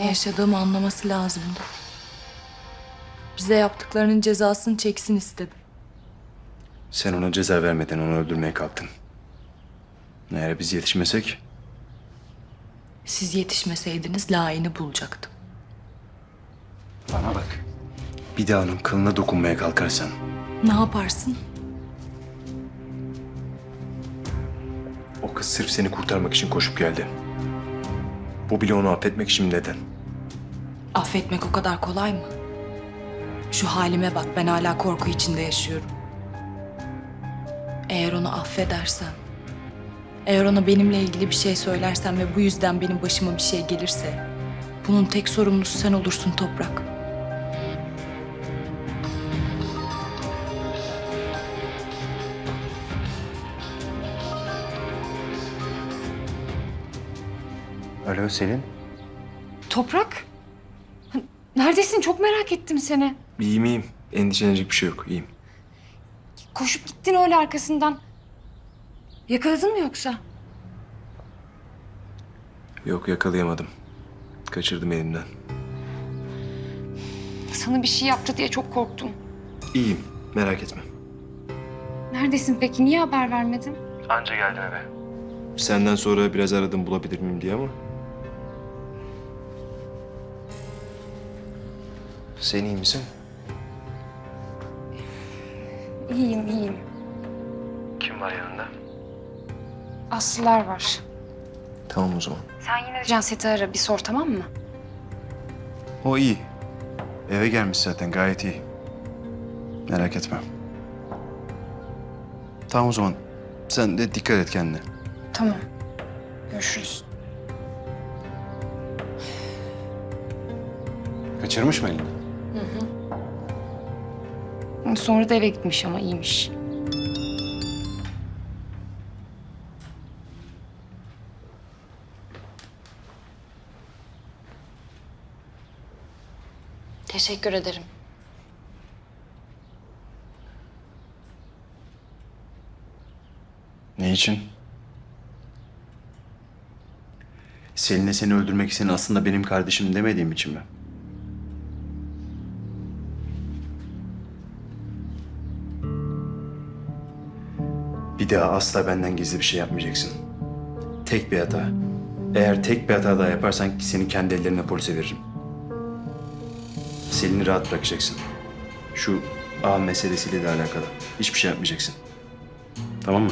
Ne yaşadığımı anlaması lazımdı. Bize yaptıklarının cezasını çeksin istedim. Sen ona ceza vermeden onu öldürmeye kalktın. Eğer biz yetişmesek Siz yetişmeseydiniz layığını bulacaktım. bana bak. Bir daha onun kılına dokunmaya kalkarsan Ne yaparsın? o kız sırf seni kurtarmak için koşup geldi. Bu bile onu affetmek için neden? Affetmek o kadar kolay mı? Şu halime bak ben hala korku içinde yaşıyorum. Eğer onu affedersem, eğer ona benimle ilgili bir şey söylersem ve bu yüzden benim başıma bir şey gelirse, bunun tek sorumlusu sen olursun Toprak. Alo Selin. Toprak? Neredesin? Çok merak ettim seni. İyiyim iyiyim. Endişelenecek bir şey yok. İyiyim. Koşup gittin öyle arkasından. Yakaladın mı yoksa? Yok yakalayamadım. Kaçırdım elimden. Sana bir şey yaptı diye çok korktum. İyiyim. Merak etme. Neredesin peki? Niye haber vermedin? Anca geldim eve. Senden sonra biraz aradım bulabilir miyim diye ama. Sen iyi misin? İyiyim, iyiyim. Kim var yanında? Aslılar var. Tamam o zaman. Sen yine de Canset'i ara bir sor tamam mı? O iyi. Eve gelmiş zaten gayet iyi. Merak etme. Tamam o zaman. Sen de dikkat et kendine. Tamam. Görüşürüz. Kaçırmış mı elini? Sonra da eve gitmiş ama iyiymiş. Teşekkür ederim. Ne için? Selin'e seni öldürmek isteyen aslında benim kardeşim demediğim için mi? Daha asla benden gizli bir şey yapmayacaksın. Tek bir hata. Eğer tek bir hata daha yaparsan seni kendi ellerine polise veririm. Selin'i rahat bırakacaksın. Şu ağ meselesiyle de alakalı. Hiçbir şey yapmayacaksın. Tamam mı?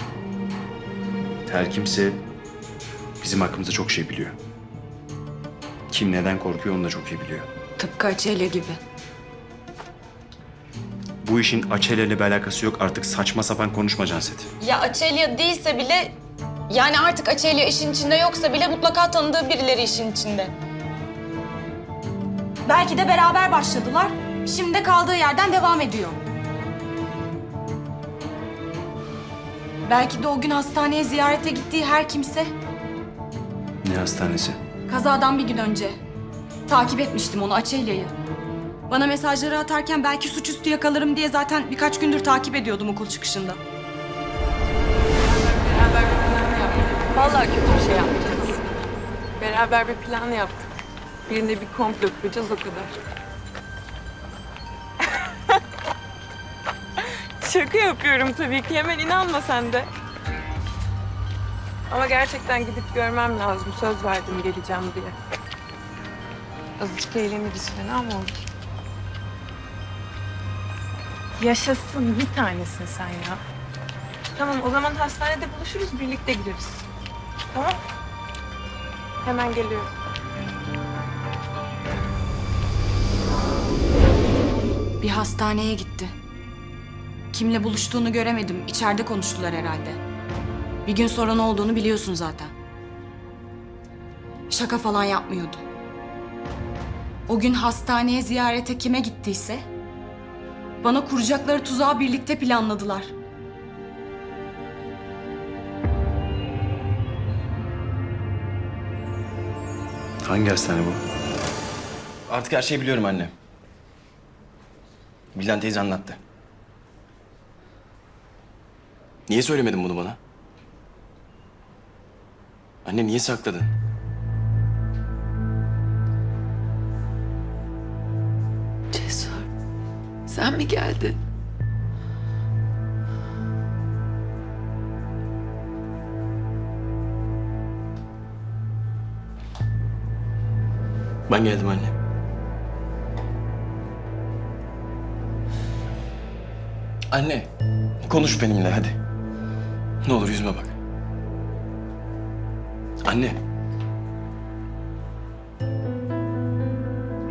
Her kimse bizim hakkımızda çok şey biliyor. Kim neden korkuyor onu da çok iyi biliyor. Tıpkı Açelya gibi. Bu işin Açelya ile bir alakası yok. Artık saçma sapan konuşma Canset. Ya Açelya değilse bile yani artık Açelya işin içinde yoksa bile mutlaka tanıdığı birileri işin içinde. Belki de beraber başladılar. Şimdi de kaldığı yerden devam ediyor. Belki de o gün hastaneye ziyarete gittiği her kimse Ne hastanesi? kazadan bir gün önce. Takip etmiştim onu Açelya'yı. Bana mesajları atarken belki suçüstü yakalarım diye zaten birkaç gündür takip ediyordum okul çıkışında. Vallahi kötü bir şey yapacağız. Beraber bir plan yaptık. Birinde bir komplo kuracağız o kadar. Şaka yapıyorum tabii ki. Hemen inanma sen de. Ama gerçekten gidip görmem lazım. Söz verdim geleceğim diye. Azıcık eğleniriz fena mı olur? Yaşasın bir tanesin sen ya. Tamam o zaman hastanede buluşuruz birlikte gideriz. Tamam. Hemen geliyorum. Bir hastaneye gitti. Kimle buluştuğunu göremedim. İçeride konuştular herhalde. Bir gün sonra ne olduğunu biliyorsun zaten. Şaka falan yapmıyordu. O gün hastaneye ziyarete kime gittiyse... ...bana kuracakları tuzağı birlikte planladılar. Hangi hastane bu? Artık her şeyi biliyorum anne. Bildan teyze anlattı. Niye söylemedin bunu bana? Anne niye sakladın? Sen mi geldin? Ben geldim anne. Anne, konuş benimle hadi. Ne olur yüzüme bak. Anne.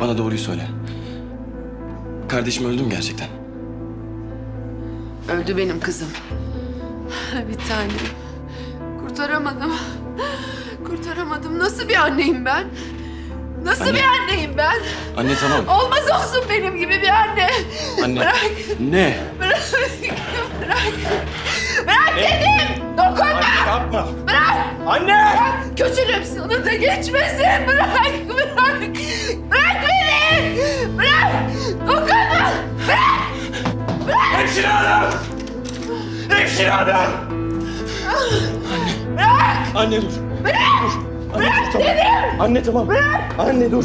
Bana doğruyu söyle. Kardeşim öldü mü gerçekten? Öldü benim kızım. Bir tanem. Kurtaramadım. Kurtaramadım. Nasıl bir anneyim ben? Nasıl Anne. bir anneyim ben? Anne tamam. Olmaz olsun benim gibi bir anne. Anne. Ne? Bırak. Bırak dedim. Dokunma. Anne yapma. Bırak. Anne. Kötülüğüm sana da geçmesin. Bırak. Bırak. Bırak Hemşire hanım! Hemşire hanım! Anne. Bırak! Anne dur. Bırak! Dur. Anne, dur, tamam. Anne tamam. Bırak! Anne dur.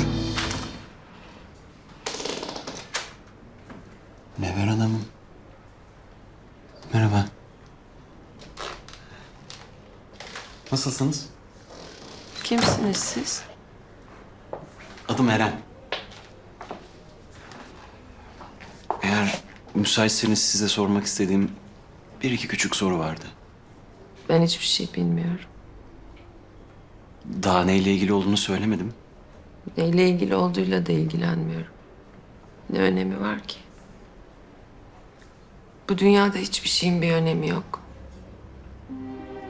Never Hanım. Merhaba. Nasılsınız? Kimsiniz siz? Adım Eren. Eğer müsaitseniz size sormak istediğim bir iki küçük soru vardı. Ben hiçbir şey bilmiyorum. Daha neyle ilgili olduğunu söylemedim. Neyle ilgili olduğuyla da ilgilenmiyorum. Ne önemi var ki? Bu dünyada hiçbir şeyin bir önemi yok.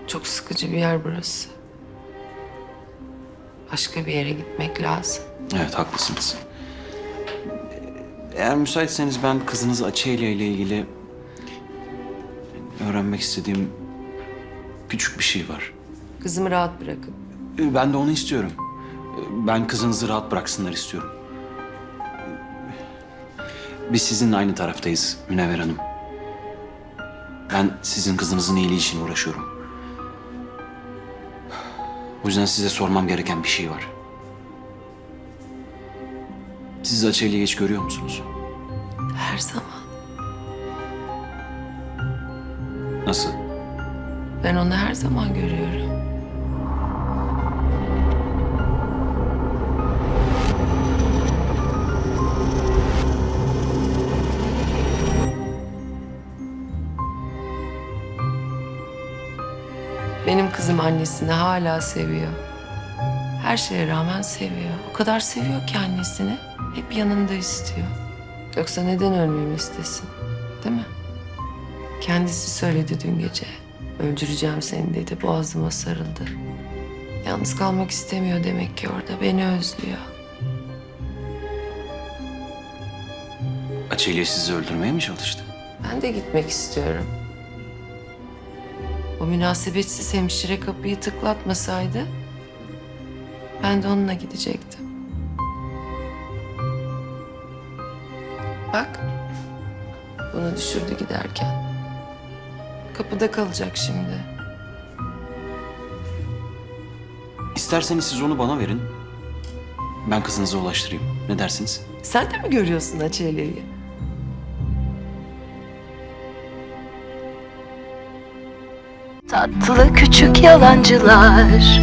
Çok sıkıcı bir yer burası. Başka bir yere gitmek lazım. Evet haklısınız. Eğer müsaitseniz ben kızınız Açelya ile ilgili öğrenmek istediğim küçük bir şey var. Kızımı rahat bırakın. Ben de onu istiyorum. Ben kızınızı rahat bıraksınlar istiyorum. Biz sizinle aynı taraftayız Münevver Hanım. Ben sizin kızınızın iyiliği için uğraşıyorum. O yüzden size sormam gereken bir şey var. Siz Açelya'yı hiç görüyor musunuz? Her zaman. Nasıl? Ben onu her zaman görüyorum. Benim kızım annesini hala seviyor. Her şeye rağmen seviyor. O kadar seviyor ki annesini. Hep yanında istiyor. Yoksa neden ölmemi istesin? Değil mi? Kendisi söyledi dün gece. Öldüreceğim seni dedi. Boğazıma sarıldı. Yalnız kalmak istemiyor demek ki orada. Beni özlüyor. Açelya sizi öldürmeye mi çalıştı? Ben de gitmek istiyorum. O münasebetsiz hemşire kapıyı tıklatmasaydı... ...ben de onunla gidecektim. Bak. Bunu düşürdü giderken. Kapıda kalacak şimdi. İsterseniz siz onu bana verin. Ben kızınıza ulaştırayım. Ne dersiniz? Sen de mi görüyorsun Açelya'yı? Tatlı küçük yalancılar